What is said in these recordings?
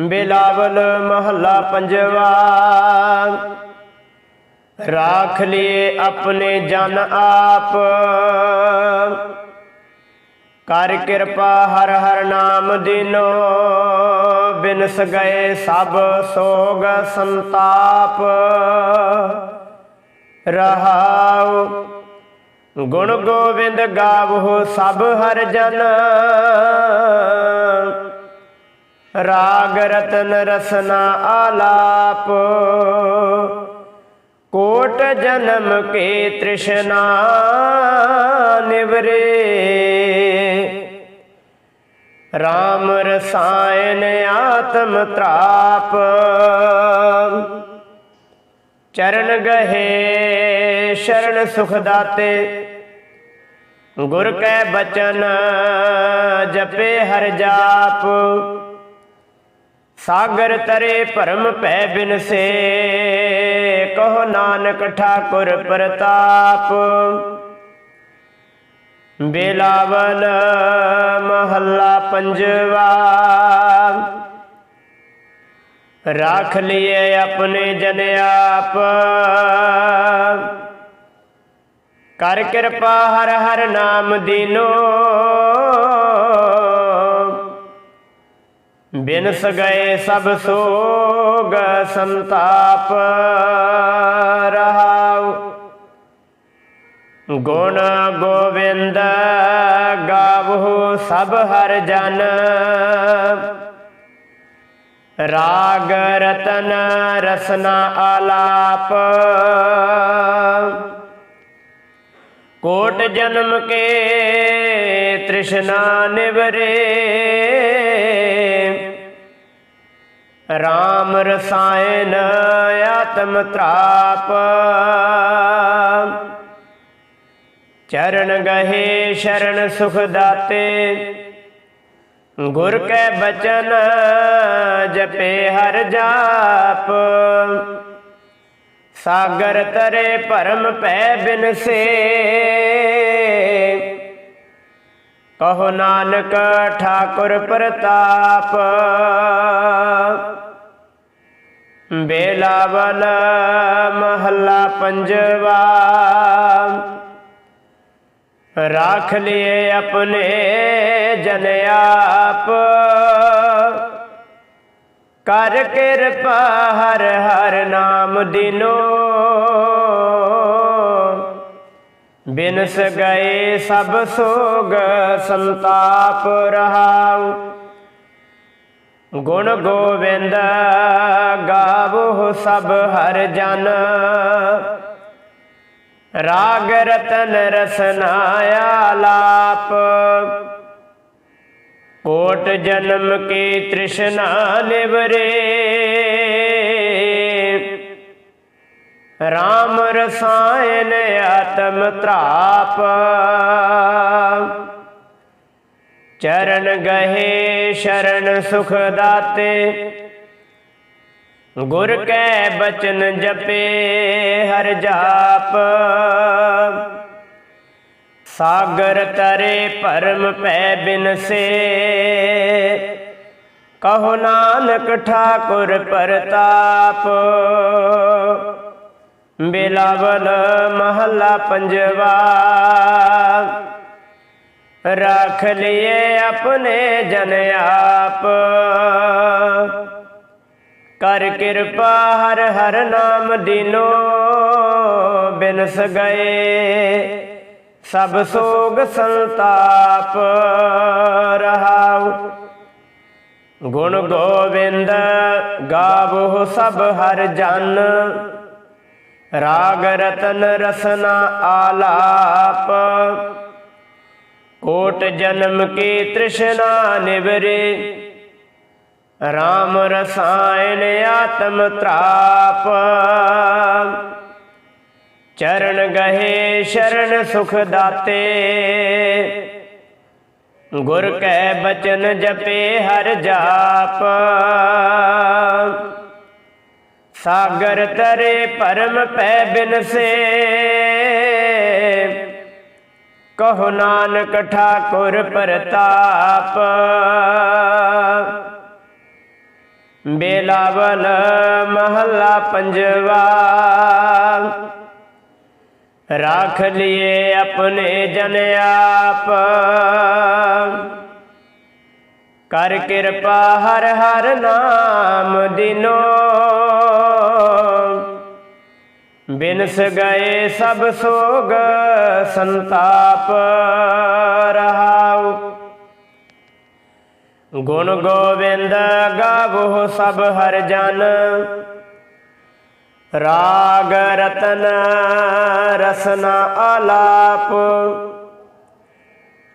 ਬਿਲਾਵਲ ਮਹੱਲਾ ਪੰਜਵਾ। ਰਾਖ ਲਿਏ ਆਪਣੇ ਜਨ ਆਪ। ਕਰ ਕਿਰਪਾ ਹਰ ਹਰ ਨਾਮ ਦਿਨੋ ਬਿਨਸ ਗਏ ਸਭ ਸੋਗ ਸੰਤਾਪ। ਰਹਾਉ, ਗੁਣ ਗੋਬਿੰਦ ਗਾਵੋ ਸਭ ਹਰ ਜਨ। ਰਾਗ ਰਤਨ ਰਸਨਾ ਆਲਾਪ। ਕੋਟ ਜਨਮ ਕੇ ਤ੍ਰਿਸ਼ਨਾ ਨਿਵਰੇ। RAM ਰਸਾਇਨ ਆਤਮ ਤ੍ਰਾਪ। ਚਰਨ ਗਹੇ ਸ਼ਰਨ ਸੁਖ ਦਾਤੇ ਗੁਰ ਕੈ ਬਚਨ ਜਪੇ ਹਰ ਜਾਪ। ਸਾਗਰ ਤਰੇ ਭਰਮ ਭੈ ਬਿਨਸੇ ਕਹੋ ਨਾਨਕ ਠਾਕੁਰ ਪ੍ਰਤਾਪ। ਬੇਲਾਵਲ ਮਹੱਲਾ ਪੰਜਵਾ। ਰੱਖ ਲਿਏ ਆਪਣੇ ਜਨ ਆਪ। ਕਰ ਕਿਰਪਾ ਹਰ ਹਰ ਨਾਮ ਦੀਨੋ। ਬਿਨਸ ਗਏ ਸਭ ਸੋਗ ਸੰਤਾਪ ਰਹਾਉ। ਗੁਣ ਗੋਵਿੰਦ ਗਾਵੋ ਸਭ ਹਰ ਜਨ। ਰਾਗ ਰਤਨ ਰਸਨਾ ਆਲਾਪ। ਕੋਟ ਜਨਮ ਕੇ ਤ੍ਰਿਸ਼ਨਾ ਨਿਵਰੇ। RAM ਰਸਾਇਨ ਆਤਮ ਤ੍ਰਾਪ। ਚਰਨ ਗਹੇ ਸ਼ਰਨ ਸੁਖ ਦਾਤੇ। ਗੁਰ ਕੈ ਬਚਨ ਜਪੇ ਹਰ ਜਾਪ। ਸਾਗਰ ਤਰੇ ਭਰਮ ਪੈ ਬਿਨਸੇ ਕਹੋ ਨਾਨਕ ਠਾਕੁਰ ਪ੍ਰਤਾਪ, ਬੇਲਾਵਲ ਮਹੱਲਾ ਪੰਜਵਾ, ਰਾਖ ਲਿਏ ਆਪਣੇ ਜਨ ਆਪ। ਕਰ ਕਿਰਪਾ ਹਰ ਹਰ ਨਾਮ ਦਿਨੋ। ਬਿਨਸ ਗਏ ਸਭ ਸੋਗ ਸੰਤਾਪ ਰਹਾਉ। ਗੁਣ ਗੋਵਿੰਦ ਗਾਵੋ ਸਭ ਹਰ ਜਨ। ਰਾਗ ਰਤਨ ਰਸਨਾ ਆਲਾਪ ਕੋਟ ਜਨਮ ਕੀ ਤ੍ਰਿਸ਼ਨਾ ਨਿਵਰੇ। RAM ਰਸਾਇਨ ਆਤਮ ਤ੍ਰਾਪ ਚਰਨ ਗਹੇ ਸ਼ਰਨ ਸੁਖ ਦਾਤੇ। ਗੁਰ ਕੈ ਬਚਨ ਜਪੇ ਹਰ ਜਾਪ। ਸਾਗਰ ਤਰੇ ਭਰਮ ਪੈ ਬਿਨਸੇ ਕਹੋ ਨਾਨਕ ਠਾਕੁਰ ਪ੍ਰਤਾਪ। ਬਿਲਾਵਲ ਮਹੱਲਾ ਪੰਜਵਾ। ਰੱਖ ਲਿਏ ਆਪਣੇ ਜਨ ਆਪ। ਕਰ ਕਿਰਪਾ ਹਰ ਹਰ ਨਾਮ ਦਿਨੋ ਬਿਨਸ ਗਏ। ਸਭ ਸੋਗ ਸੰਤਾਪ ਰਹਾਉ। ਗੁਣ ਗੋਵਿੰਦ ਗਾਵੋ ਸਭ ਹਰ ਜਨ। ਰਾਗ ਰਤਨ ਰਸਨਾ ਆਲਾਪ। ਕੋਟ ਜਨਮ ਕੀ ਤ੍ਰਿਸ਼ਨਾ ਨਿਵਰੇ। RAM ਰਸਾਇਣ ਆਤਮ ਤ੍ਰਾਪ। ਚਰਨ ਗਹੇ, ਸ਼ਰਨ ਸੁਖ ਦਾਤੇ। ਗੁਰ ਕੈ ਬਚਨ ਜਪੇ, ਹਰ ਜਾਪ। ਸਾਗਰ ਤਰੇ ਪਰਮ ਪੈ ਬਿਨਸੇ। ਕਹੋ ਨਾਨਕ ਠਾਕੁਰ ਪ੍ਰਤਾਪ। ਬੇਲਾਵਲ ਮਹੱਲਾ ਪੰਜਵਾ। ਰਾਖ ਲਿਏ ਆਪਣੇ ਜਨ ਆਪ ਕਰ ਕਿਰਪਾ ਹਰ ਹਰ ਨਾਮ ਦਿਨੋ ਬਿਨਸ ਗਏ ਸਭ ਸੋਗ ਸੰਤਾਪ ਰਹਾਉ ਗੁਣ ਗੋਬਿੰਦ ਗਾਵੋ ਸਭ ਹਰ ਜਨ ਰਾਗ ਰਤਨ ਰਸਨਾ ਆਲਾਪ।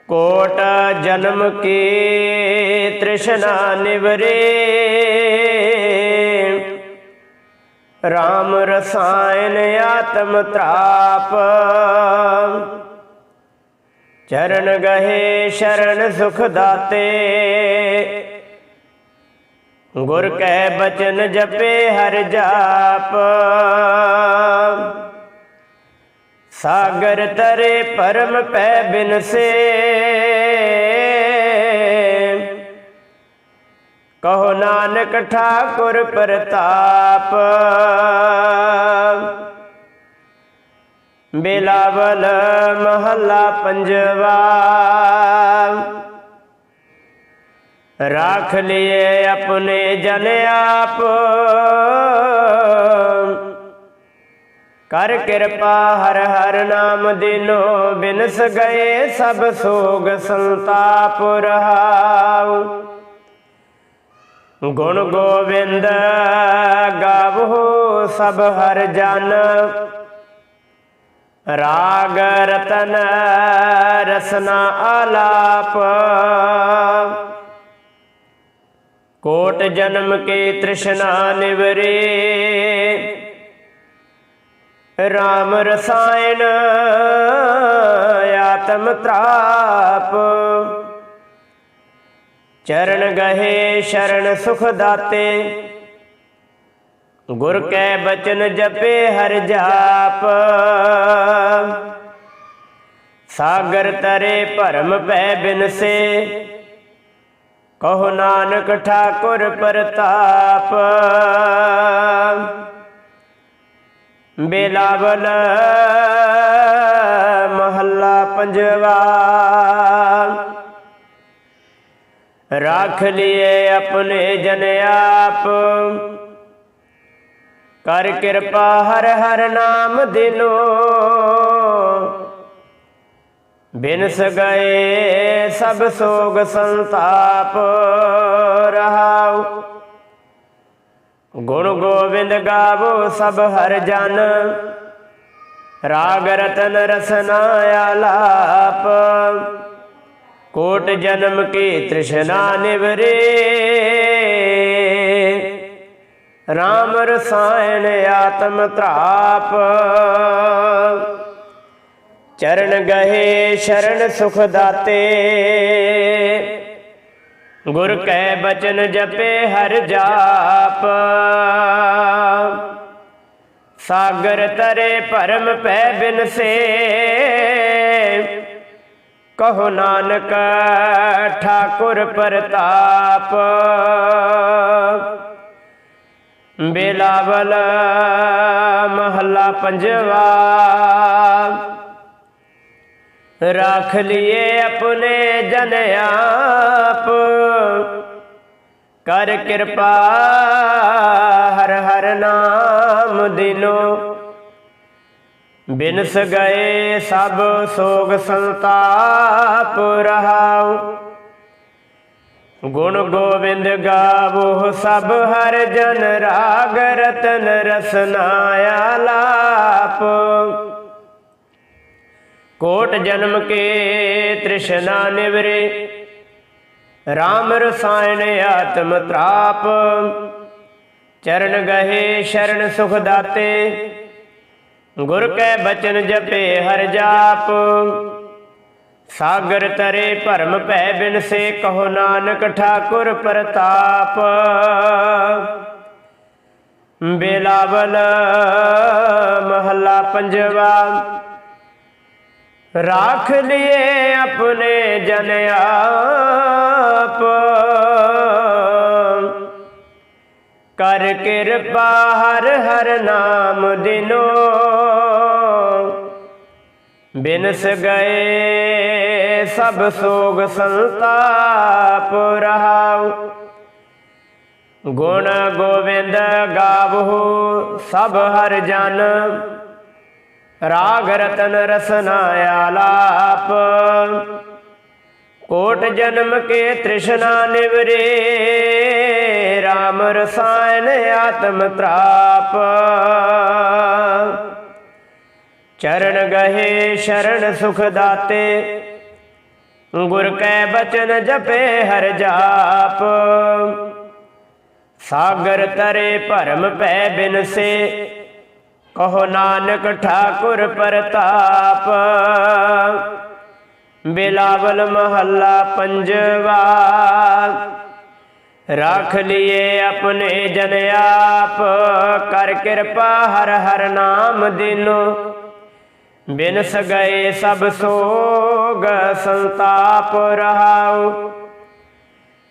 ਕੋਟ ਜਨਮ ਕੀ ਤ੍ਰਿਸ਼ਨਾ ਨਿਵਰੇ। RAM ਰਸਾਇਨ ਆਤਮ ਤ੍ਰਾਪ। ਚਰਨ ਗਹੇ ਸ਼ਰਨ ਸੁਖ ਦਾਤੇ। ਗੁਰ ਕੈ ਬਚਨ ਜਪੇ ਹਰ ਜਾਪ। ਸਾਗਰ ਤਰੇ ਪਰਮ ਪੈ ਬਿਨਸੇ ਕਹੋ ਨਾਨਕ ਠਾਕੁਰ ਪ੍ਰਤਾਪ। ਬਿਲਾਵਲ ਮਹੱਲਾ ਪੰਜਵਾ। ਰਾਖ ਲਿਏ ਆਪਣੇ ਜਨ ਆਪ ਕਰ ਕਿਰਪਾ ਹਰ ਹਰ ਨਾਮ ਦਿਨੋ ਬਿਨਸ ਗਏ ਸਭ ਸੋਗ ਸੰਤਾਪ ਰਹਾਉ ਗੁਣ ਗੋਬਿੰਦ ਗਾਵੋ ਸਭ ਹਰ ਜਨ ਰਾਗ ਰਤਨ ਰਸਨਾ ਆਲਾਪ ਕੋਟ ਜਨਮ ਕੇ ਤ੍ਰਿਸ਼ਨਾ ਨਿਵਰੇ। RAM ਰਸਾਇਣ ਆਤਮ ਤ੍ਰਾਪ। ਚਰਨ ਗਹੇ ਸ਼ਰਨ ਸੁਖ ਦਾਤੇ। ਗੁਰ ਕੈ ਬਚਨ ਜਪੇ ਹਰ ਜਾਪ। ਸਾਗਰ ਤਰੇ ਭਰਮ ਪੈ ਬਿਨਸੇ। ਕਹੋ ਨਾਨਕ ਠਾਕੁਰ ਪ੍ਰਤਾਪ। ਬੇਲਾਵਲ ਮਹੱਲਾ ਪੰਜਵਾ। ਰੱਖ ਲਿਏ ਆਪਣੇ ਜਨ ਆਪ। ਕਰ ਕਿਰਪਾ ਹਰ ਹਰ ਨਾਮ ਦਿਨੋ। ਬਿਨਸ ਗਏ ਸਭ ਸੋਗ ਸੰਤਾਪ ਰਹਾਉ। ਗੁਣ ਗੋਬਿੰਦ ਗਾਵੋ ਸਭ ਹਰ ਜਨ। ਰਾਗ ਰਤਨ ਰਸਨਾ ਆਲਾਪ। ਕੋਟ ਜਨਮ ਕੀ ਤ੍ਰਿਸ਼ਨਾ ਨਿਵਰੇ। RAM ਰਸਾਇਣ ਆਤਮ ਤ੍ਰਾਪ ਚਰਨ ਗਏ ਸ਼ਰਨ ਸੁਖ ਦਾਤੇ ਗੁਰ ਕੈ ਬਚਨ ਜਪੇ ਹਰ ਜਾਪ। ਸਾਗਰ ਤਰੇ ਭਰਮ ਪੈ ਬਿਨਸੇ ਕਹੋ ਨਾਨਕ, ਠਾਕੁਰ ਪ੍ਰਤਾਪ। ਬੇਲਾਵਲ, ਮਹੱਲਾ ਪੰਜਵਾ। ਰੱਖ ਲਿਏ ਆਪਣੇ ਜਨ ਆਪ। ਕਰ ਕਿਰਪਾ ਹਰ ਹਰ ਨਾਮ ਦਿਨੋ। ਬਿਨਸ ਗਏ ਸਭ ਸੋਗ ਸੰਤਾਪ ਰਹਾਉ। ਗੁਣ ਗੋਬਿੰਦ ਗਾਵੋ ਸਭ ਹਰ ਜਨ ਰਾਗ ਰਤਨ ਰਸਨਾ ਆਲਾਪ ਕੋਟ ਜਨਮ ਕੇ ਤ੍ਰਿਸ਼ਨਾ ਨਿਵਰੇ। RAM ਰਸਾਇਣ ਆਤਮ ਤ੍ਰਾਪ। ਚਰਨ ਗਹੇ ਸ਼ਰਨ ਸੁਖ ਦਾਤੇ। ਗੁਰ ਕੈ ਬਚਨ ਜਪੇ ਹਰ ਜਾਪ। ਸਾਗਰ ਤਰੇ ਭਰਮ ਭੈ ਬਿਨਸੇ ਕਹੋ ਨਾਨਕ ਠਾਕੁਰ ਪ੍ਰਤਾਪ। ਬੇਲਾਵਲ ਮਹੱਲਾ ਪੰਜਵਾ। ਰਾਖ ਲਿਏ ਆਪਣੇ ਜਨ ਆਪ। ਕਰ ਕਿਰਪਾ ਹਰ ਹਰ ਨਾਮ ਦਿਨੋ। ਬਿਨਸ ਗਏ ਸਭ ਸੋਗ ਸੰਤਾਪ ਰਹਾਉ। ਗੁਣ ਗੋਬਿੰਦ ਗਾਵਹੁ ਸਭ ਹਰ ਜਨ। ਰਾਗ ਰਤਨ ਰਸਨਾ ਆਲਾਪ ਕੋਟ ਜਨਮ ਕੇ ਤ੍ਰਿਸ਼ਨਾ ਨਿਵਰੇ RAM ਰਸਾਇਣ ਆਤਮ ਤ੍ਰਾਪ। ਚਰਨ ਗਹੇ ਸ਼ਰਨ ਸੁਖ ਦਾਤੇ, ਗੁਰ ਕੈ ਬਚਨ ਜਪੇ ਹਰ ਜਾਪ। ਸਾਗਰ ਤਰੇ ਭਰਮ ਪੈ ਬਿਨਸੇ ਕਹੋ ਨਾਨਕ ਠਾਕੁਰ ਪ੍ਰਤਾਪ। ਬਿਲਾਵਲ ਮਹੱਲਾ ਪੰਜਵਾ। ਰੱਖ ਲਿਏ ਆਪਣੇ ਜਨ ਆਪ। ਕਰ ਕਿਰਪਾ ਹਰ ਹਰ ਨਾਮ ਦਿਨੋ। ਬਿਨਸ ਗਏ ਸਭ ਸੋਗ ਸੰਤਾਪ ਰਹਾਉ।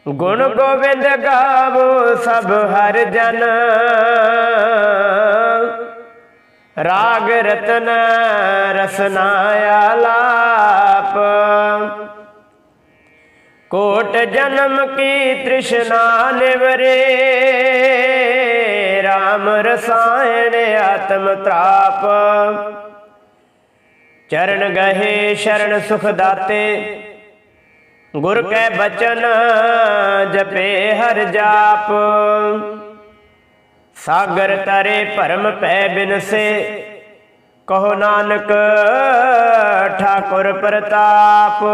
ਗੁਣ ਗੋਬਿੰਦ ਗਾਵੋ ਸਭ ਹਰ ਜਨ। ਰਾਗ ਰਤਨ ਰਸਨਾ ਆਲਾਪ ਕੋਟ ਜਨਮ ਕੀ ਤ੍ਰਿਸ਼ਨਾ ਨਿਵਰੇ RAM ਰਸਾਇਣ ਆਤਮ ਤ੍ਰਾਪ। ਚਰਨ ਗਹੇ ਸ਼ਰਨ ਸੁਖ ਦਾਤੇ, ਗੁਰ ਕੈ ਬਚਨ ਜਪੇ ਹਰ ਜਾਪ। ਸਾਗਰ ਤਰੇ ਭਰਮ ਪੈ ਬਿਨਸੇ। ਕਹੋ ਨਾਨਕ, ਠਾਕੁਰ ਪ੍ਰਤਾਪ।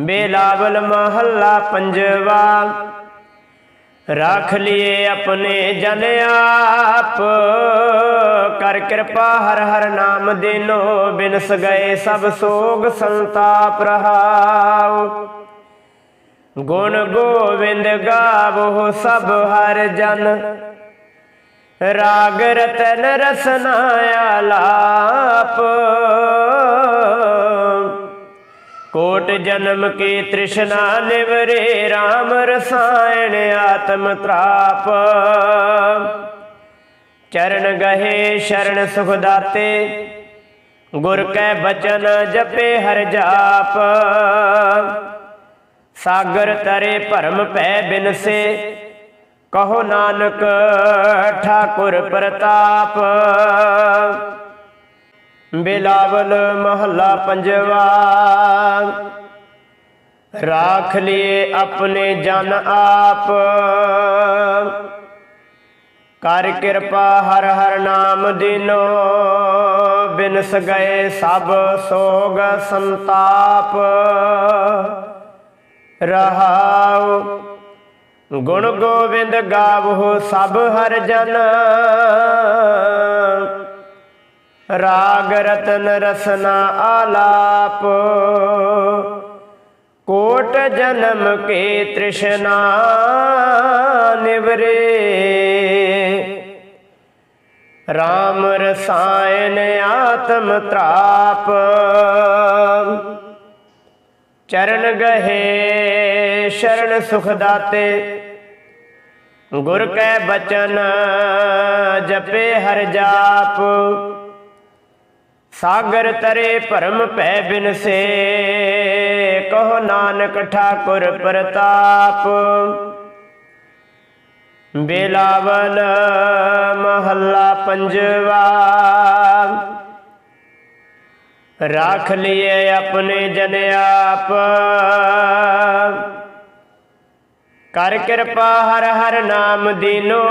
ਬੇਲਾਵਲ ਮਹੱਲਾ ਪੰਜਵਾ। ਰੱਖ ਲਿਏ ਆਪਣੇ ਜਨ ਆਪ। ਕਰ ਕਿਰਪਾ ਹਰ ਹਰ ਨਾਮ ਦੇਨੋ। ਬਿਨਸ ਗਏ ਸਭ ਸੋਗ ਸੰਤਾਪ ਰਹਾਉ। ਗੁਣ ਗੋਵਿੰਦ ਗਾਵੋ ਸਭ ਹਰ ਜਨ। ਰਾਗ ਰਤਨ ਰਸਨਾ ਆਲਾਪ। ਕੋਟ ਜਨਮ ਕੀ ਤ੍ਰਿਸ਼ਨਾ ਨਿਵਰੇ RAM ਰਸਾਇਣ ਆਤਮ ਤ੍ਰਾਪ। ਚਰਨ ਗਹੇ ਸ਼ਰਨ ਸੁਖ ਦਾਤੇ, ਗੁਰ ਕੈ ਬਚਨ ਜਪੇ ਹਰ ਜਾਪ। ਸਾਗਰ ਤਰੇ ਭਰਮ ਪੈ ਬਿਨਸੇ। ਕਹੋ ਨਾਨਕ ਠਾਕੁਰ ਪ੍ਰਤਾਪ। ਬਿਲਾਵਲ ਮਹੱਲਾ ਪੰਜਵਾ। ਰਾਖ ਲਿਏ ਆਪਣੇ ਜਨ ਆਪ। ਕਰ ਕਿਰਪਾ ਹਰ ਹਰ ਨਾਮ ਦਿਨੋ। ਬਿਨਸ ਗਏ ਸਭ ਸੋਗ ਸੰਤਾਪ। ਰਹਾਉ। ਗੁਣ ਗੋਬਿੰਦ ਗਾਵੋ, ਸਭ ਹਰ ਜਨ। ਰਾਗ ਰਤਨ ਰਸਨਾ ਆਲਾਪ। ਕੋਟ ਜਨਮ ਕੇ ਤ੍ਰਿਸ਼ਨਾ ਨਿਵਰੇ। RAM ਰਸਾਇਨ ਆਤਮ ਤ੍ਰਾਪ। ਚਰਨ ਗਹੇ, ਸ਼ਰਨ ਸੁਖ ਦਾਤੇ ਗੁਰ ਕੈ ਬਚਨ, ਜਪੇ ਹਰ ਜਾਪ। ਸਾਗਰ ਤਰੇ ਭਰਮ ਪੈ ਬਿਨਸੇ ਕਹੋ ਨਾਨਕ ਠਾਕੁਰ ਪ੍ਰਤਾਪ। ਬੇਲਾਵਲ ਮਹੱਲਾ ਪੰਜਵਾ। ਰਾਖ ਲਿਏ ਆਪਣੇ ਜਨ ਆਪ। ਕਰ ਕਿਰਪਾ ਹਰ ਹਰ ਨਾਮ ਦੀਨੋ।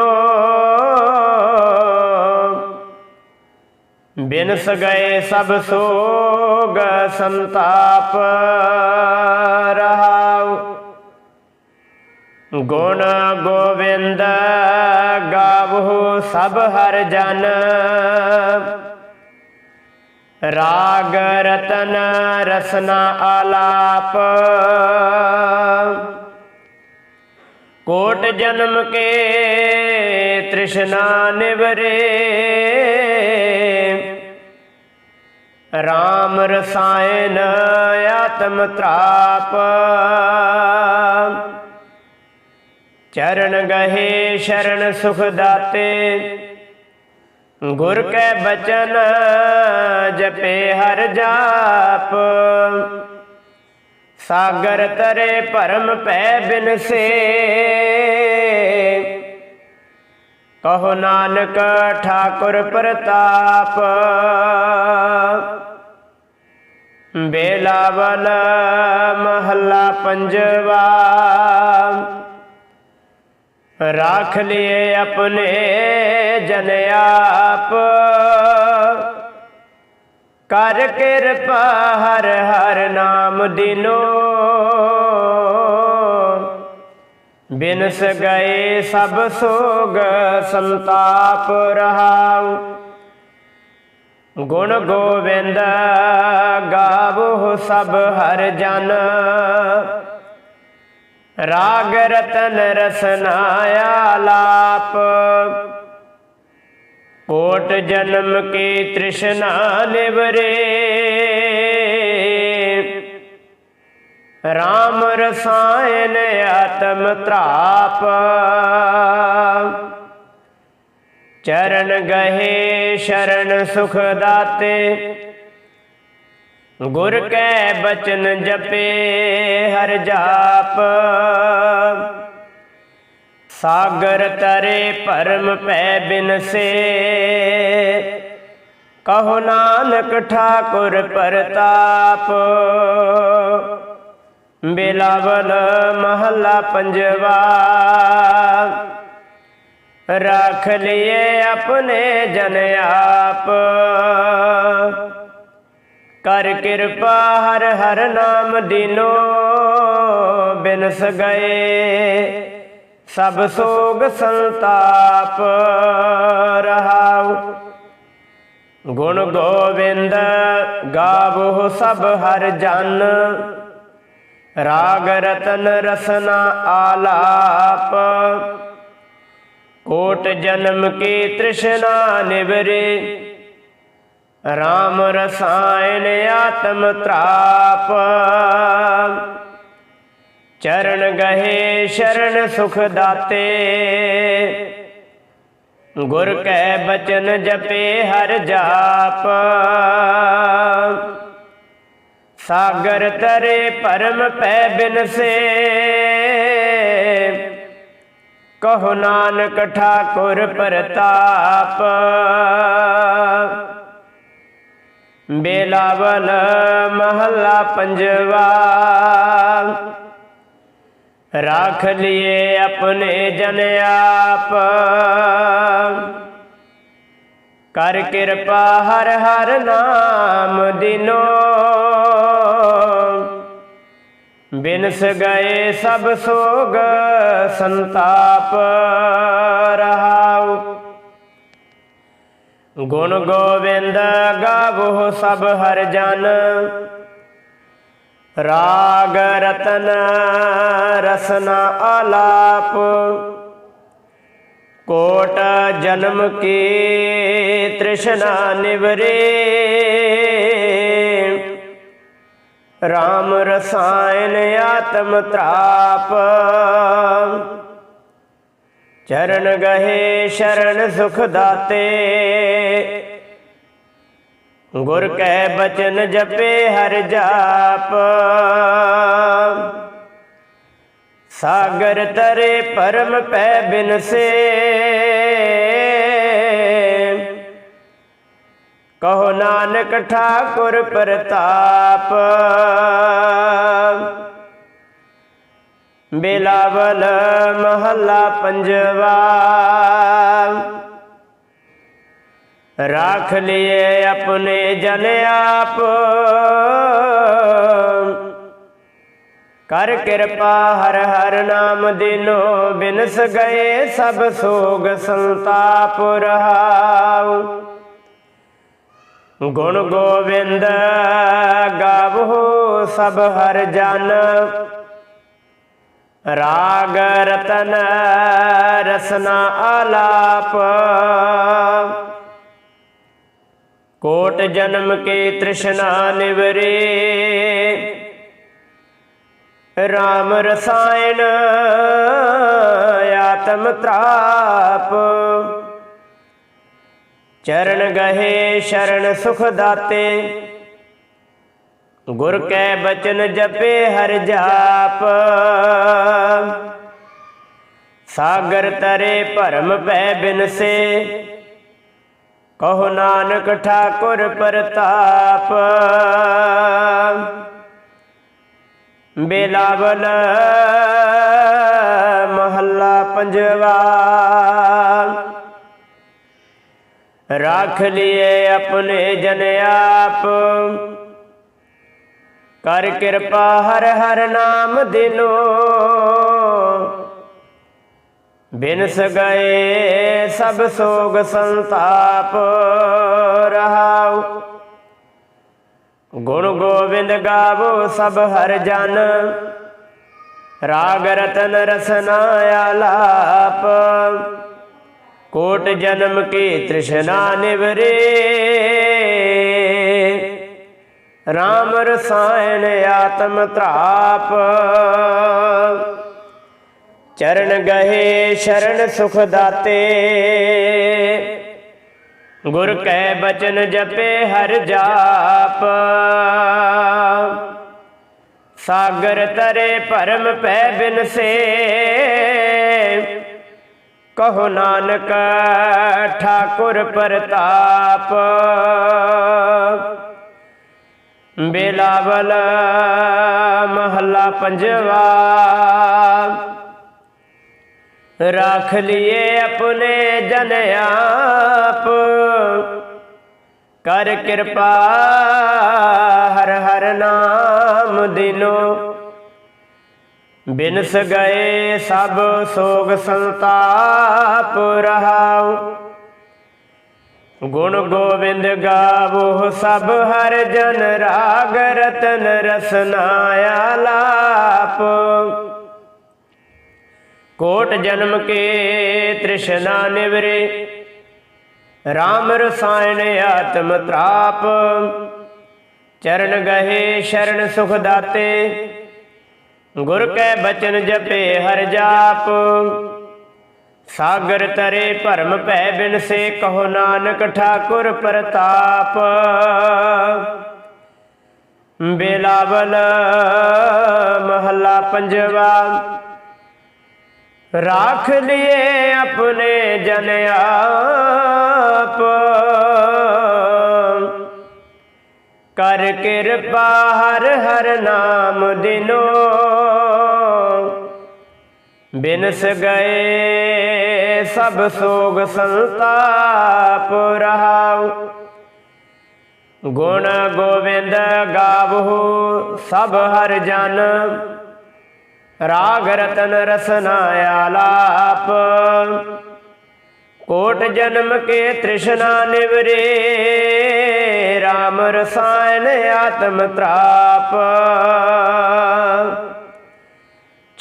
ਬਿਨਸ ਗਏ ਸਭ ਸੋਗ ਸੰਤਾਪ ਰਹਾਉ। ਗੁਣ ਗੋਵਿੰਦ ਗਾਵੋ ਸਭ ਹਰ ਜਨ। ਰਾਗ ਰਤਨ ਰਸਨਾ ਆਲਾਪ। ਕੋਟ ਜਨਮ ਕੇ ਤ੍ਰਿਸ਼ਨਾ ਨਿਵਰੇ। RAM ਰਸਾਇਨ ਆਤਮ ਤ੍ਰਾਪ। ਚਰਨ ਗਹੇ ਸ਼ਰਨ ਸੁਖ ਦਾਤੇ। ਗੁਰ ਕੈ ਬਚਨ ਜਪੇ ਹਰ ਜਾਪ। ਸਾਗਰ ਤਰੇ ਭਰਮ ਪੈ ਬਿਨਸੇ ਕਹੋ ਨਾਨਕ ਠਾਕੁਰ ਪ੍ਰਤਾਪ। ਬੇਲਾਵਲ ਮਹੱਲਾ ਪੰਜਵਾ। ਰਾਖ ਲਿਏ ਆਪਣੇ ਜਨ ਆਪ। ਕਰ ਕਿਰਪਾ ਹਰ ਹਰ ਨਾਮ ਦਿਨੋ। ਬਿਨਸ ਗਏ ਸਭ ਸੋਗ ਸੰਤਾਪ ਰਹਾਉ। ਗੁਣ ਗੋਵਿੰਦ ਗਾਵੋ ਸਭ ਹਰ ਜਨ। ਰਾਗ ਰਤਨ ਰਸਨਾ ਆਲਾਪ ਕੋਟ ਜਨਮ ਕੀ ਤ੍ਰਿਸ਼ਨਾ ਨਿਵਰੇ ਰਾਮ ਰਸਾਇਨ ਆਤਮ ਤ੍ਰਾਪ ਚਰਨ ਗਹੇ ਸ਼ਰਨ ਸੁਖ ਦਾਤੇ ਗੁਰ ਕੈ ਬਚਨ ਜਪੇ ਹਰ ਜਾਪ। ਸਾਗਰ ਤਰੇ ਪਰਮ ਪੈ ਬਿਨਸੇ ਕਹੋ ਨਾਨਕ ਠਾਕੁਰ ਪ੍ਰਤਾਪ। ਬਿਲਾਵਲ ਮਹੱਲਾ ਪੰਜਵਾ। ਰੱਖ ਲਿਏ ਆਪਣੇ ਜਨ ਆਪ। ਕਰ ਕਿਰਪਾ ਹਰ ਹਰ ਨਾਮ ਦਿਨੋ ਬਿਨਸ ਗਏ ਸਭ ਸੋਗ ਸੰਤਾਪ ਰਹਾਉ। ਗੁਣ ਗੋਬਿੰਦ ਗਾਵੋ ਸਭ ਹਰ ਜਨ। ਰਾਗ ਰਤਨ ਰਸਨਾ ਆਲਾਪ। ਕੋਟ ਜਨਮ ਕੀ ਤ੍ਰਿਸ਼ਨਾ ਨਿਵਰੇ। ਰਾਮ ਰਸਾਇਨ ਆਤਮ ਤ੍ਰਾਪ ਚਰਨ ਗਹੇ ਸ਼ਰਨ ਸੁਖ ਦਾਤੇ ਗੁਰ ਕੈ ਬਚਨ ਜਪੇ ਹਰ ਜਾਪ ਸਾਗਰ ਤਰੇ ਪਰਮ ਪੈ ਬਿਨਸੇ ਕਹੋ ਨਾਨਕ ਠਾਕੁਰ ਪ੍ਰਤਾਪ ਬੇਲਾਵਲ ਮਹੱਲਾ ਪੰਜਵਾ। ਰੱਖ ਲਿਏ ਆਪਣੇ ਜਨ ਆਪ। ਕਰ ਕਿਰਪਾ ਹਰ ਹਰ ਨਾਮ ਦਿਨੋ। ਬਿਨਸ ਗਏ ਸਭ ਸੋਗ ਸੰਤਾਪ ਰਹਾਉ। ਗੁਣ ਗੋਬਿੰਦ ਗਾਵੋ ਸਭ ਹਰ ਜਨ। ਰਾਗ ਰਤਨ ਰਸਨਾ ਆਲਾਪ। ਕੋਟ ਜਨਮ ਕੀ ਤ੍ਰਿਸ਼ਨਾ ਨਿਵਰੇ। ਰਾਮ ਰਸਾਇਨ ਆਤਮ ਤ੍ਰਾਪ। ਚਰਨ ਗਹੇ, ਸ਼ਰਨ ਸੁਖ ਦਾਤੇ। ਗੁਰ ਕੈ ਬਚਨ ਜਪੇ ਹਰ ਜਾਪ। ਸਾਗਰ ਤਰੇ ਪਰਮ ਪੈ ਬਿਨਸੇ। ਕਹੋ ਨਾਨਕ ਠਾਕੁਰ ਪ੍ਰਤਾਪ। ਬਿਲਾਵਲ ਮਹੱਲਾ ਪੰਜਵਾ। ਰੱਖ ਲਿਏ ਆਪਣੇ ਜਨ ਆਪ। ਕਰ ਕਿਰਪਾ ਹਰ ਹਰ ਨਾਮ ਦਿਨੋ ਬਿਨਸ ਗਏ ਸਭ ਸੋਗ ਸੰਤਾਪ ਰਹਾਉ। ਗੁਣ ਗੋਬਿੰਦ ਗਾਵੋ ਸਭ ਹਰ ਜਨ। ਰਾਗ ਰਤਨ ਰਸਨਾ ਆਲਾਪ। ਕੋਟ ਜਨਮ ਕੇ ਤ੍ਰਿਸ਼ਨਾ ਨਿਵਰੇ। RAM ਰਸਾਇਣ ਆਤਮ ਤ੍ਰਾਪ। ਚਰਨ ਗਹੇ ਸ਼ਰਨ ਸੁਖ ਦਾਤੇ। ਗੁਰ ਕੈ ਬਚਨ ਜਪੇ ਹਰ ਜਾਪ। ਸਾਗਰ ਤਰੇ ਭਰਮ ਪੈ ਬਿਨਸੇ। ਕਹੋ ਨਾਨਕ ਠਾਕੁਰ ਪ੍ਰਤਾਪ। ਬੇਲਾਵਲ ਮਹੱਲਾ ਪੰਜਵਾ। ਰੱਖ ਲਿਏ ਆਪਣੇ ਜਨ ਆਪ। ਕਰ ਕਿਰਪਾ ਹਰ ਹਰ ਨਾਮ ਦਿਨੋ। ਬਿਨਸ ਗਏ ਸਭ ਸੋਗ ਸੰਤਾਪ ਰਹਾਉ। ਗੁਣ ਗੋਬਿੰਦ ਗਾਵੋ ਸਭ ਹਰ ਜਨ। ਰਾਗ ਰਤਨ ਰਸਨਾ ਆਲਾਪ। ਕੋਟ ਜਨਮ ਕੀ ਤ੍ਰਿਸ਼ਨਾ ਨਿਵਰੇ। RAM ਰਸਾਇਣ ਆਤਮ ਤ੍ਰਾਪ ਚਰਨ ਗਹੇ ਸ਼ਰਨ ਸੁਖ ਦਾਤੇ। ਗੁਰ ਕੈ ਬਚਨ ਜਪੇ ਹਰ ਜਾਪ। ਸਾਗਰ ਤਰੇ ਭਰਮ ਪੈ ਬਿਨ ਸੇ। ਕਹੋ ਨਾਨਕ ਠਾਕੁਰ ਪ੍ਰਤਾਪ। ਬੇਲਾਵਲ ਮਹੱਲਾ ਪੰਜਵਾ। ਰੱਖ ਲਿਏ ਆਪਣੇ ਜਨ ਆਪ। ਕਰ ਕਿਰਪਾ ਹਰ ਹਰ ਨਾਮ ਦਿਨੋ। ਬਿਨਸ ਗਏ ਸਭ ਸੋਗ ਸੰਤਾਪ ਰਹਾਉ। ਗੁਣ ਗੋਬਿੰਦ ਗਾਵੋ, ਸਭ ਹਰ ਜਨ ਰਾਗ ਰਤਨ ਰਸਨਾ ਆਲਾਪ ਕੋਟ ਜਨਮ ਕੇ ਤ੍ਰਿਸ਼ਨਾ ਨਿਵਰੇ RAM ਰਸਾਇਣ ਆਤਮ ਤ੍ਰਾਪ ਚਰਨ ਗਹੇ ਸ਼ਰਨ ਸੁਖ ਦਾਤੇ, ਗੁਰ ਕੈ ਬਚਨ ਜਪੇ ਹਰ ਜਾਪ। ਸਾਗਰ ਤਰੇ ਭਰਮ ਭੈ ਬਿਨਸੇ ਕਹੋ ਨਾਨਕ ਠਾਕੁਰ ਪ੍ਰਤਾਪ। ਬੇਲਾਵਲ ਮਹੱਲਾ ਪੰਜਵਾ, ਰਾਖ ਲਿਏ ਆਪਣੇ ਜਨ ਆਪ। ਕਰ ਕਿਰਪਾ ਹਰ ਹਰ ਨਾਮ ਦਿਨੋ। ਬਿਨਸ ਗਏ ਸਭ ਸੋਗ ਸੰਤਾਪ ਰਹਾਉ। ਗੁਣ ਗੋਬਿੰਦ ਗਾਵਹੁ, ਸਭ ਹਰ ਜਨ। ਰਾਗ ਰਤਨ ਰਸਨਾ ਆਲਾਪ। ਕੋਟ ਜਨਮ ਕੇ ਤ੍ਰਿਸ਼ਨਾ ਨਿਵਰੇ RAM ਰਸਾਇਣ ਆਤਮ ਤ੍ਰਾਪ।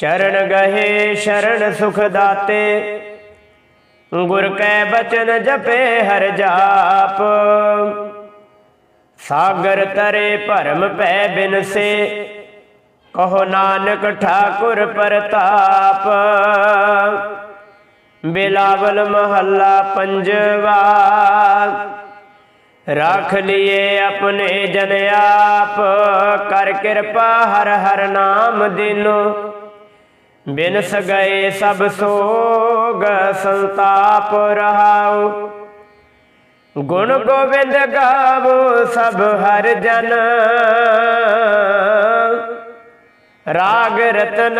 ਚਰਨ ਗਹੇ ਸ਼ਰਨ ਸੁਖ ਦਾਤੇ ਗੁਰ ਕੈ ਬਚਨ ਜਪੇ ਹਰ ਜਾਪ। ਸਾਗਰ ਤਰੇ ਭਰਮ ਪੈ ਬਿਨਸੇ, ਕਹੋ ਨਾਨਕ ਠਾਕੁਰ ਪ੍ਰਤਾਪ। ਬਿਲਾਵਲ ਮਹੱਲਾ ਪੰਜਵਾ, ਰੱਖ ਲਿਏ ਆਪਣੇ ਜਨ ਆਪ। ਕਰ ਕਿਰਪਾ ਹਰ ਹਰ ਨਾਮ ਦਿਨੋ। ਬਿਨਸ ਗਏ ਸਭ ਸੋਗ ਸੰਤਾਪ ਰਹਾਉ। ਗੁਣ ਗੋਬਿੰਦ ਗਾਵੋ ਸਭ ਹਰ ਜਨ। ਰਾਗ ਰਤਨ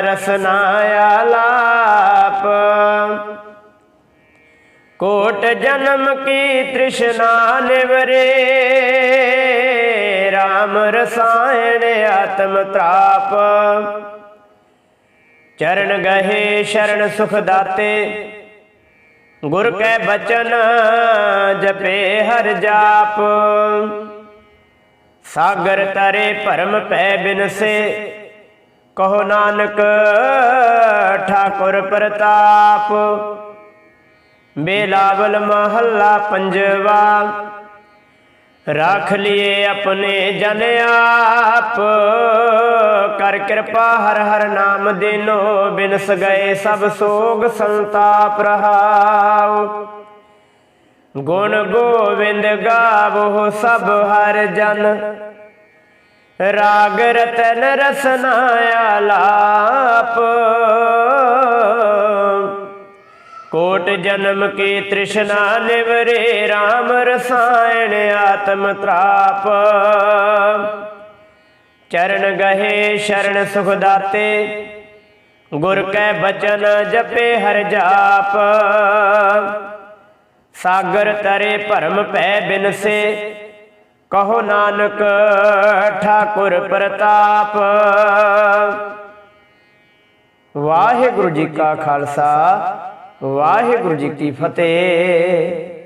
ਰਸਨਾ ਆਲਾਪ। ਕੋਟ ਜਨਮ ਕੀ ਤ੍ਰਿਸ਼ਨਾ ਨਿਵਰੇ। RAM ਰਸਾਇਣ ਆਤਮ ਤ੍ਰਾਪ। ਚਰਨ ਗਹੇ, ਸ਼ਰਨ ਸੁਖ ਦਾਤੇ। ਗੁਰ ਕੈ ਬਚਨ ਜਪੇ ਹਰ ਜਾਪ। ਸਾਗਰ ਤਰੇ ਭਰਮ ਪੈ ਬਿਨਸੇ। ਕਹੋ ਨਾਨਕ ਠਾਕੁਰ ਪ੍ਰਤਾਪ। ਬੇਲਾਵਲ ਮਹੱਲਾ ਪੰਜਵਾ। ਰੱਖ ਲਿਏ ਆਪਣੇ ਜਨ ਆਪ। ਕਰ ਕਿਰਪਾ ਹਰ ਹਰ ਨਾਮ ਦੇਨੋ ਬਿਨਸ ਗਏ ਸਭ ਸੋਗ ਸੰਤਾਪ ਰਹਾਉ। ਗੁਣ ਗੋਵਿੰਦ ਗਾਵੋ ਸਭ ਹਰ ਜਨ। ਰਾਗ ਰਤਨ ਰਸਨਾ ਆਲਾਪ। ਕੋਟ ਜਨਮ ਕੀ ਤ੍ਰਿਸ਼ਨਾ ਨਿਵਰੇ RAM ਰਸਾਇਣ ਆਤਮ ਤ੍ਰਾਪ। ਚਰਨ ਗਹੇ ਸ਼ਰਨ ਸੁਖ ਦਾਤੇ ਗੁਰ ਕੈ ਬਚਨ ਜਪੇ ਹਰ ਜਾਪ। ਸਾਗਰ ਤਰੇ ਭਰਮ ਪੈ ਬਿਨਸੇ, ਕਹੋ ਨਾਨਕ ਠਾਕੁਰ ਪ੍ਰਤਾਪ। ਵਾਹਿਗੁਰੂ ਜੀ ਕਾ ਖਾਲਸਾ ਵਾਹਿਗੁਰੂ ਜੀ ਕੀ ਫਤਿਹ।